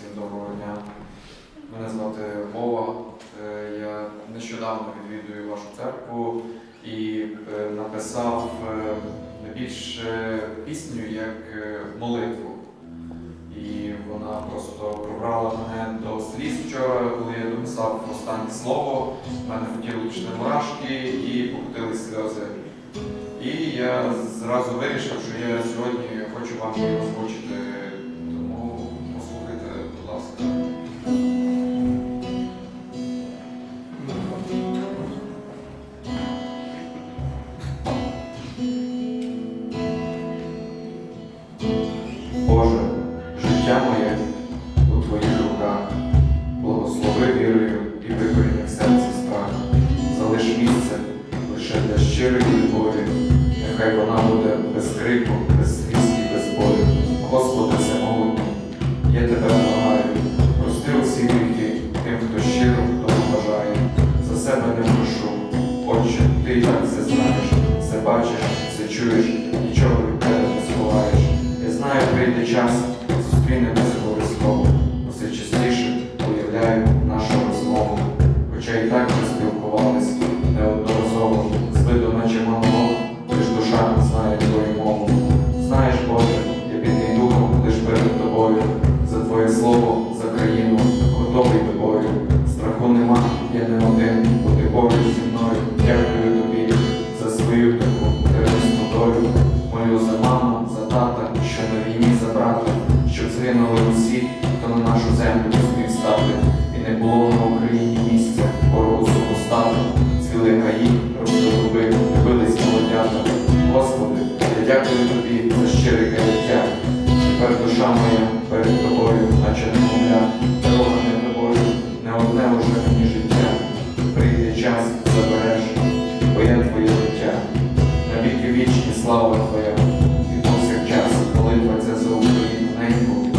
Всім доброго дня. Мене звати Вова. Е, Я нещодавно відвідую вашу церкву і е, написав е, не більше пісню як молитву. І вона просто пробрала мене до сліз вчора, коли я дописав останнє слово. В мене по тілу пішли мурашки і покотились сльози. І я зразу вирішив, що я сьогодні хочу вам озвучити, місце лише для щирої любові, нехай вона буде без крику, без сліз і без болю. Господи, всемогутній, я тебе благаю, прости усі гріхи тим, хто щиро того бажає. За себе не прошу, Отче, ти і так все знаєш, все бачиш, все чуєш, нічого від тебе не сховаєш. Я знаю, прийде час, зустрінемося збито наче монолог, лиш душа знає твою мову. Знаєш, Боже, я бідний духом лиш перед тобою, за Твоє слово, за країну, готовий до бою. Страху нема, я не один, бо ти поруч зі мною. Дякую тобі за свою таку тернисту долю. Молю за маму, за тата, що на війні за брата, щоб згинули усі, хто на нашу землю посмів стати. І не було на Україні місця, ворогу супостати. Цвіли гаї, дякую тобі за щире каяття. Тепер душа моя перед тобою, наче немовля, дорога не тобою, не одне уже мені життя. Прийде час, забереш, бо я твоє життя. Навіки вічні слава Твоя, і повсякчас молитва це за Україну неньку,